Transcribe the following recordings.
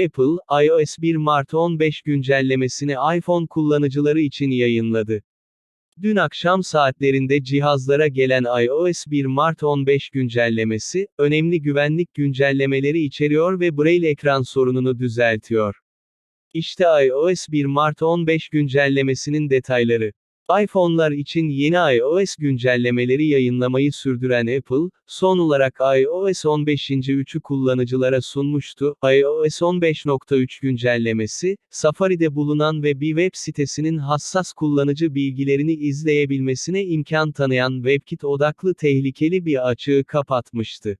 Apple, iOS 1 Mart 15 güncellemesini iPhone kullanıcıları için yayınladı. Dün akşam saatlerinde cihazlara gelen iOS 1 Mart 15 güncellemesi, önemli güvenlik güncellemeleri içeriyor ve Braille ekran sorununu düzeltiyor. İşte iOS 1 Mart 15 güncellemesinin detayları. iPhone'lar için yeni iOS güncellemeleri yayınlamayı sürdüren Apple, son olarak iOS 15. 3'ü kullanıcılara sunmuştu. iOS 15.3 güncellemesi, Safari'de bulunan ve bir web sitesinin hassas kullanıcı bilgilerini izleyebilmesine imkan tanıyan WebKit odaklı tehlikeli bir açığı kapatmıştı.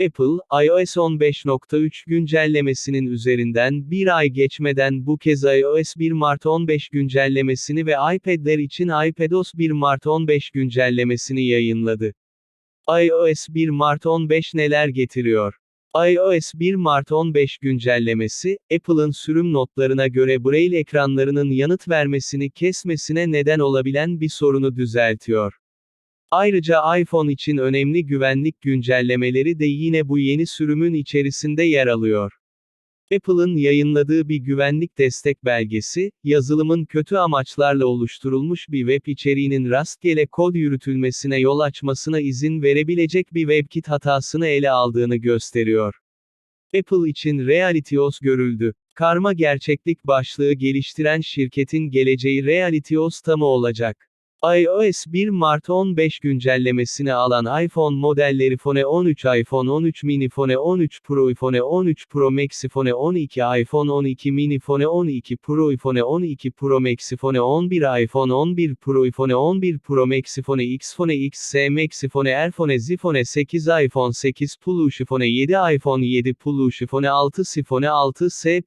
Apple, iOS 15.3 güncellemesinin üzerinden bir ay geçmeden bu kez iOS 1 Mart 15 güncellemesini ve iPad'ler için iPadOS 1 Mart 15 güncellemesini yayınladı. iOS 1 Mart 15 neler getiriyor? iOS 1 Mart 15 güncellemesi, Apple'ın sürüm notlarına göre Braille ekranlarının yanıt vermesini kesmesine neden olabilen bir sorunu düzeltiyor. Ayrıca iPhone için önemli güvenlik güncellemeleri de yine bu yeni sürümün içerisinde yer alıyor. Apple'ın yayınladığı bir güvenlik destek belgesi, yazılımın kötü amaçlarla oluşturulmuş bir web içeriğinin rastgele kod yürütülmesine yol açmasına izin verebilecek bir WebKit hatasını ele aldığını gösteriyor. Apple için RealityOS görüldü. Karma gerçeklik başlığı geliştiren şirketin geleceği RealityOS'ta mı olacak? iOS 1 Mart 15 güncellemesini alan iPhone modelleri iPhone 13, iPhone 13 mini, iPhone 13 Pro, iPhone 13 Pro Max, iPhone 12, iPhone 12 mini, iPhone 12 Pro, iPhone 12 Pro Max, iPhone 11, iPhone 11 Pro, iPhone 11 Pro Max, iPhone X, iPhone XS Max, iPhone R, iPhone Z, iPhone 8, iPhone 8 Plus, iPhone 7, iPhone 7 Plus, iPhone 6, iPhone 6s,